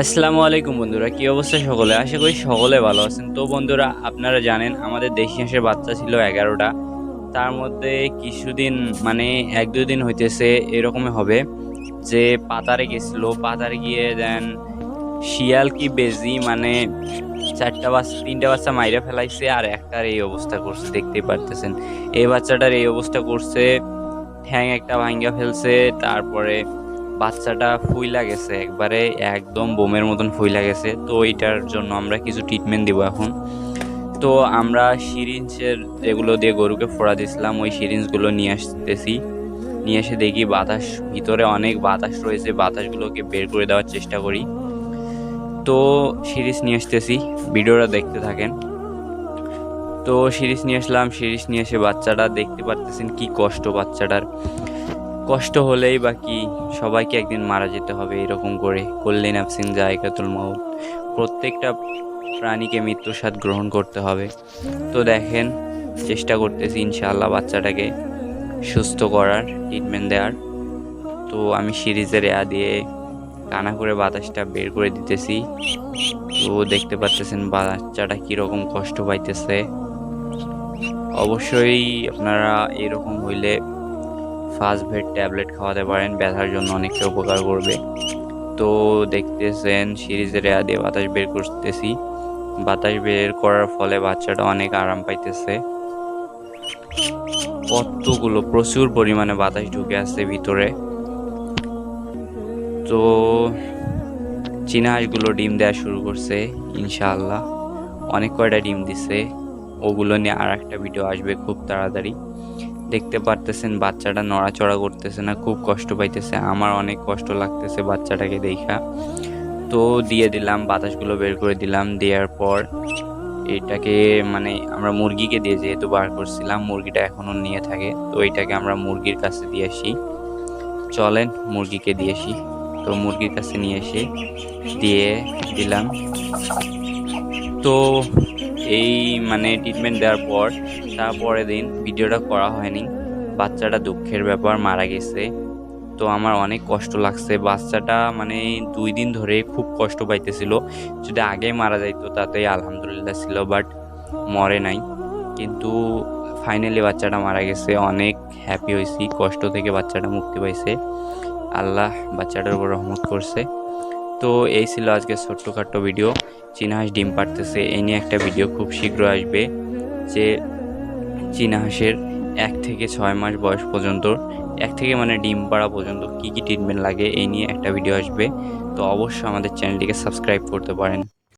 আসসালামু আলাইকুম বন্ধুরা, কি অবস্থা সকলে? আশা করি সকলে ভালো আছেন। তো বন্ধুরা, আপনারা জানেন আমাদের দেশি হাঁসের বাচ্চা ছিল এগারোটা। তার মধ্যে কিছুদিন মানে এক দিন হইতেছে এরকমই হবে যে পাতারে গেছিল। পাতারে গিয়ে দেন শিয়াল কি বেজি মানে চারটা বাচ্চা, তিনটা বাচ্চা মাইরে ফেলাইছে আর একটার এই অবস্থা করছে, দেখতেই পারতেছেন। এই বাচ্চাটার এই অবস্থা করছে, ঠ্যাং একটা ভাঙ্গা ফেলছে, তারপরে বাচ্চাটা ফুইলা গেছে, একবারে একদম বোমের মতন ফুইলা গেছে। তো এইটার জন্য আমরা কিছু ট্রিটমেন্ট দিব এখন। তো আমরা সিরিঞ্জের যেগুলো দিয়ে গরুকে ফোড়া দিয়েছিলাম, ওই সিরিঞ্জগুলো নিয়ে আসতেছি। নিয়ে এসে দেখি বাতাস, ভিতরে অনেক বাতাস রয়েছে, বাতাসগুলোকে বের করে দেওয়ার চেষ্টা করি। তো সিরিজ নিয়ে আসতেছি, ভিডিওটা দেখতে থাকেন। তো সিরিজ নিয়ে আসলাম সিরিজ নিয়ে এসে বাচ্চাটা দেখতে পারতেছেন কি কষ্ট বাচ্চাটার। কষ্ট হলেই বা কি, সবাইকে একদিন মারা যেতে হবে এরকম করে। করলে নাফসিং জায়গাতুল মাউত, প্রত্যেকটা প্রাণীকে মৃত্যুর গ্রহণ করতে হবে। তো দেখেন, চেষ্টা করতেছি ইনশাআল্লাহ বাচ্চাটাকে সুস্থ করার ট্রিটমেন্ট দেওয়ার তো আমি সিরিজের এয়া দিয়ে কানা করে বাতাসটা বের করে দিতেছি। তো দেখতে পাচ্তেছেন বাচ্চাটা কীরকম কষ্ট পাইতেছে। অবশ্যই আপনারা এরকম হইলে ফার্স্ট ভেড ট্যাবলেট খাওয়াতে পারেন, ব্যথার জন্য অনেকটা উপকার করবে। তো দেখতেছেন সিরিজের এয়া দিয়ে বাতাস বের করতেছি। বাতাস বের করার ফলে বাচ্চাটা অনেক আরাম পাইতেছে। কতগুলো, প্রচুর পরিমাণে বাতাস ঢুকে আসছে ভিতরে। তো চীনা হাঁসগুলো ডিম দেওয়া শুরু করছে, ইনশাআল্লাহ। অনেক কয়টা ডিম দিছে, ওগুলো নিয়ে আর একটা ভিডিও আসবে খুব তাড়াতাড়ি। দেখতে পারতেছেন, বাচ্চাটা নড়াচড়া করতেছে না, খুব কষ্ট পাইতেছে, আমার অনেক কষ্ট লাগতেছে বাচ্চাটাকে দেখা। তো দিয়ে দিলাম, বাতাসগুলো বের করে দিলাম, দেওয়ার পর এটাকে মানে আমরা মুরগিকে দিয়ে যেহেতু বার করছিলাম, মুরগিটা এখনও নিয়ে থাকে, তো এটাকে আমরা মুরগির কাছে দিয়ে আসি। চলেন, মুরগিকে দিয়ে আসি। তো মুরগির কাছে নিয়ে এসে দিয়ে দিলাম। তো এই মানে ট্রিটমেন্ট দেওয়ার পর, তারপরের দিন ভিডিওটা করা হয়নি। বাচ্চাটা দুঃখের ব্যাপার, মারা গেছে। তো আমার অনেক কষ্ট লাগছে। বাচ্চাটা মানে দুই দিন ধরে খুব কষ্ট পাইতেছিল। যদি আগে মারা যাইতো, তাতে আলহামদুলিল্লাহ ছিল বাট মরে নাই। কিন্তু ফাইনালি বাচ্চাটা মারা গেছে। অনেক হ্যাপি হয়েছি। কষ্ট থেকে বাচ্চাটা মুক্তি পাইছে। আল্লাহ বাচ্চাটার উপর রহমত করছে। তো এই ছিল আজকে ছোট্টখাট্ট ভিডিও চীনাহাঁস ডিম পারতেছে এই নিয়ে একটা ভিডিও খুব শীঘ্র আসবে যে চীনাহাঁসের এক থেকে ছয় মাস বয়স পর্যন্ত, এক থেকে মানে ডিম পাড়া পর্যন্ত কী কী ট্রিটমেন্ট লাগে এই নিয়ে একটা ভিডিও আসবে। তো অবশ্যই আমাদের চ্যানেলটিকে সাবস্ক্রাইব করতে পারেন।